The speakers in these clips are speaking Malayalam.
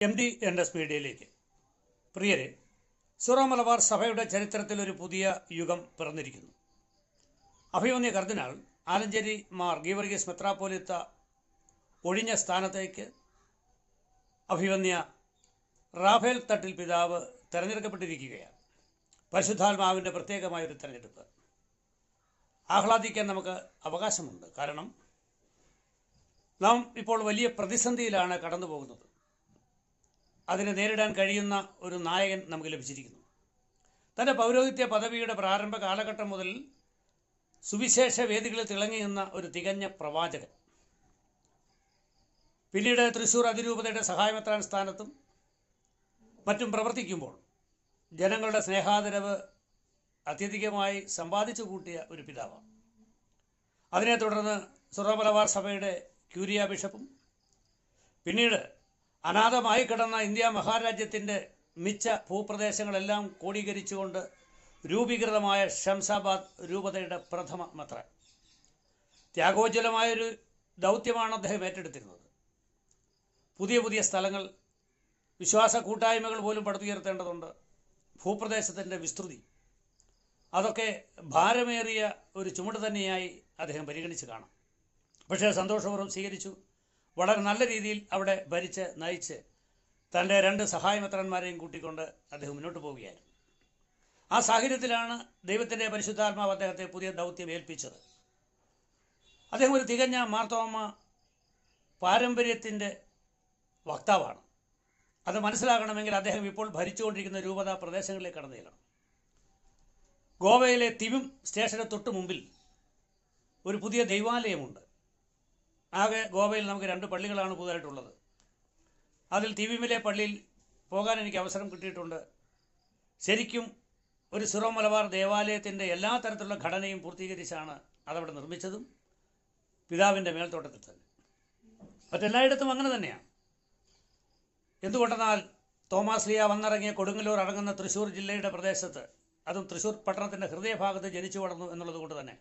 എം ഡി എൻ എസ് മീഡിയയിലേക്ക് പ്രിയരെ സുറ മലബാർ സഭയുടെ ചരിത്രത്തിൽ ഒരു പുതിയ യുഗം പിറന്നിരിക്കുന്നു. അഭിമന്യ കർദിനാൾ ആലഞ്ചേരി മാർ ഗീവർഗീസ് മെത്രാപ്പോലിത്ത ഒഴിഞ്ഞ സ്ഥാനത്തേക്ക് അഭിമന്യ റാഫേൽ തട്ടിൽ പിതാവ് തിരഞ്ഞെടുക്കപ്പെട്ടിരിക്കുകയാണ്. പരിശുദ്ധാത്മാവിന്റെ പ്രത്യേകമായ ഒരു തെരഞ്ഞെടുപ്പ്. ആഹ്ലാദിക്കാൻ നമുക്ക് അവകാശമുണ്ട്. കാരണം നാം ഇപ്പോൾ വലിയ പ്രതിസന്ധിയിലാണ് കടന്നു പോകുന്നത് അതിനെ നേരിടാൻ കഴിയുന്ന ഒരു നായകൻ നമുക്ക് ലഭിച്ചിരിക്കുന്നു. തന്റെ പൗരോഹിത്യ പദവിയുടെ പ്രാരംഭ കാലഘട്ടം മുതൽ സുവിശേഷ വേദികളിൽ തിളങ്ങി നിന്ന ഒരു തികഞ്ഞ പ്രവാചകൻ. പിന്നീട് തൃശൂർ അതിരൂപതയുടെ സഹായമെത്രാൻ സ്ഥാനത്തും മറ്റും പ്രവർത്തിക്കുമ്പോൾ ജനങ്ങളുടെ സ്നേഹാദരവ് അത്യധികമായി സമ്പാദിച്ചു കൂട്ടിയ ഒരു പിതാവാണ്. അതിനെ തുടർന്ന് സുറമലബാർ സഭയുടെ ക്യൂരിയ ബിഷപ്പും പിന്നീട് അനാഥമായി കിടന്ന ഇന്ത്യ മഹാരാജ്യത്തിന്റെ മിച്ച ഭൂപ്രദേശങ്ങളെല്ലാം കോടീകരിച്ചുകൊണ്ട് രൂപീകൃതമായ ഷംസാബാദ് രൂപതയുടെ പ്രഥമ മത്ര ത്യാഗോജ്വലമായൊരു ദൗത്യമാണ് അദ്ദേഹം ഏറ്റെടുത്തിരുന്നത്. പുതിയ പുതിയ സ്ഥലങ്ങൾ വിശ്വാസ കൂട്ടായ്മകൾ പോലും പടുത്തുയർത്തേണ്ടതുണ്ട്. ഭൂപ്രദേശത്തിന്റെ വിസ്തൃതി. അതൊക്കെ ഭാരമേറിയ ഒരു ചുമട് തന്നെയായി അദ്ദേഹം പരിഗണിച്ച് കാണാം. പക്ഷേ സന്തോഷപൂർവം സ്വീകരിച്ചു. വളരെ നല്ല രീതിയിൽ അവിടെ ഭരിച്ച് നയിച്ച് തന്റെ രണ്ട് സഹായമിത്രന്മാരെയും കൂട്ടിക്കൊണ്ട് അദ്ദേഹം മുന്നോട്ട് പോവുകയായിരുന്നു. ആ സാഹചര്യത്തിലാണ് ദൈവത്തിന്റെ പരിശുദ്ധാത്മാവ് അദ്ദേഹത്തെ പുതിയ ദൗത്യം ഏൽപ്പിച്ചത്. അദ്ദേഹം ഒരു തികഞ്ഞ മാർത്തോമ പാരമ്പര്യത്തിന്റെ വക്താവാണ്. അത് മനസ്സിലാക്കണമെങ്കിൽ അദ്ദേഹം ഇപ്പോൾ ഭരിച്ചുകൊണ്ടിരിക്കുന്ന രൂപത പ്രദേശങ്ങളിലേക്ക് കടന്നു ചെല്ലണം. ഗോവയിലെ തിവിം സ്റ്റേഷന് തൊട്ട് മുമ്പിൽ ഒരു പുതിയ ദൈവാലയമുണ്ട്. ആകെ ഗോവയിൽ നമുക്ക് രണ്ട് പള്ളികളാണ് പുതുതായിട്ടുള്ളത്. അതിൽ തിവിമിലെ പള്ളിയിൽ പോകാൻ എനിക്ക് അവസരം കിട്ടിയിട്ടുണ്ട്. ശരിക്കും ഒരു സിറോ മലബാർ ദേവാലയത്തിന്റെ എല്ലാ തരത്തിലുള്ള ഘടനയും പൂർത്തീകരിച്ചാണ് അതവിടെ നിർമ്മിച്ചതും പിതാവിന്റെ മേൽത്തോട്ടത്തിൽ തന്നെ മറ്റെല്ലായിടത്തും അങ്ങനെ തന്നെയാണ് എന്തുകൊണ്ടെന്നാൽ തോമാസ് ലിയ വന്നിറങ്ങിയ കൊടുങ്ങല്ലൂർ അടങ്ങുന്ന തൃശ്ശൂർ ജില്ലയുടെ പ്രദേശത്ത് അതും തൃശ്ശൂർ പട്ടണത്തിന്റെ ഹൃദയഭാഗത്ത് ജനിച്ചു വളർന്നു എന്നുള്ളത് കൊണ്ട് തന്നെ.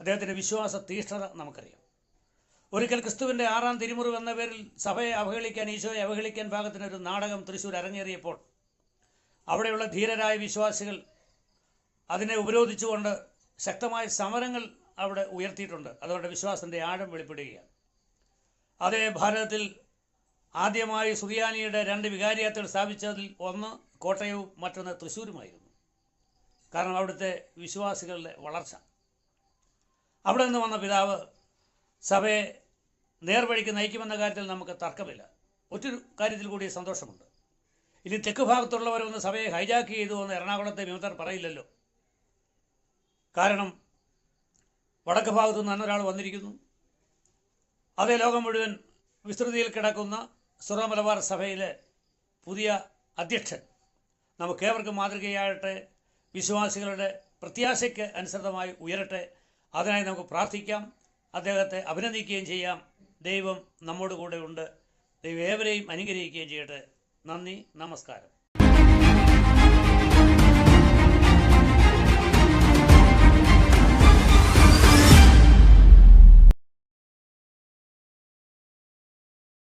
അദ്ദേഹത്തിന്റെ വിശ്വാസ തീഷ്ണത നമുക്കറിയാം. ഒരിക്കൽ ക്രിസ്തുവിന്റെ ആറാം തിരുമുറിവ് എന്ന പേരിൽ സഭയെ അവഹേളിക്കാൻ ഈശോയെ അവഹേളിക്കാൻ ഭാഗത്തിന് ഒരു നാടകം തൃശ്ശൂർ അരങ്ങേറിയപ്പോൾ അവിടെയുള്ള ധീരരായ വിശ്വാസികൾ അതിനെ ഉപരോധിച്ചുകൊണ്ട് ശക്തമായ സമരങ്ങൾ അവിടെ ഉയർത്തിയിട്ടുണ്ട്. അതുകൊണ്ട് വിശ്വാസത്തിന്റെ ആഴം വെളിപ്പെടുകയാണ്. അതേ ഭാരതത്തിൽ ആദ്യമായി സുറിയാനിയുടെ രണ്ട് വികാരിയാത്തുകൾ സ്ഥാപിച്ചതിൽ ഒന്ന് കോട്ടയവും മറ്റൊന്ന് തൃശ്ശൂരുമായിരുന്നു. കാരണം അവിടുത്തെ വിശ്വാസികളുടെ വളർച്ച. അവിടെ നിന്ന് വന്ന പിതാവ് സഭയെ നേർവഴിക്ക് നയിക്കുമെന്ന കാര്യത്തിൽ നമുക്ക് തർക്കമില്ല. ഒറ്റൊരു കാര്യത്തിൽ കൂടി സന്തോഷമുണ്ട്. ഇനി തെക്ക് ഭാഗത്തുള്ളവരൊന്ന് സഭയെ ഹൈജാക്ക് ചെയ്തു എന്ന് എറണാകുളത്തെ വിമതർ പറയില്ലല്ലോ. കാരണം വടക്ക് ഭാഗത്തു നിന്ന് ഒരാൾ വന്നിരിക്കുന്നു. അതേ ലോകം മുഴുവൻ വിസ്തൃതിയിൽ കിടക്കുന്ന സുറ മലബാർ സഭയിലെ പുതിയ അധ്യക്ഷൻ നമുക്കേവർക്കും മാതൃകയാകട്ടെ വിശ്വാസികളുടെ പ്രത്യാശയ്ക്ക് അനുസൃതമായി ഉയരട്ടെ അതിനായി നമുക്ക് പ്രാർത്ഥിക്കാം. അദ്ദേഹത്തെ അഭിനന്ദിക്കുകയും ചെയ്യാം. ദൈവം നമ്മോട് കൂടെ ഉണ്ട്. ദൈവം ഏവരെയും അനുഗ്രഹിക്കുകയും ചെയ്യട്ടെ. നന്ദി നമസ്കാരം.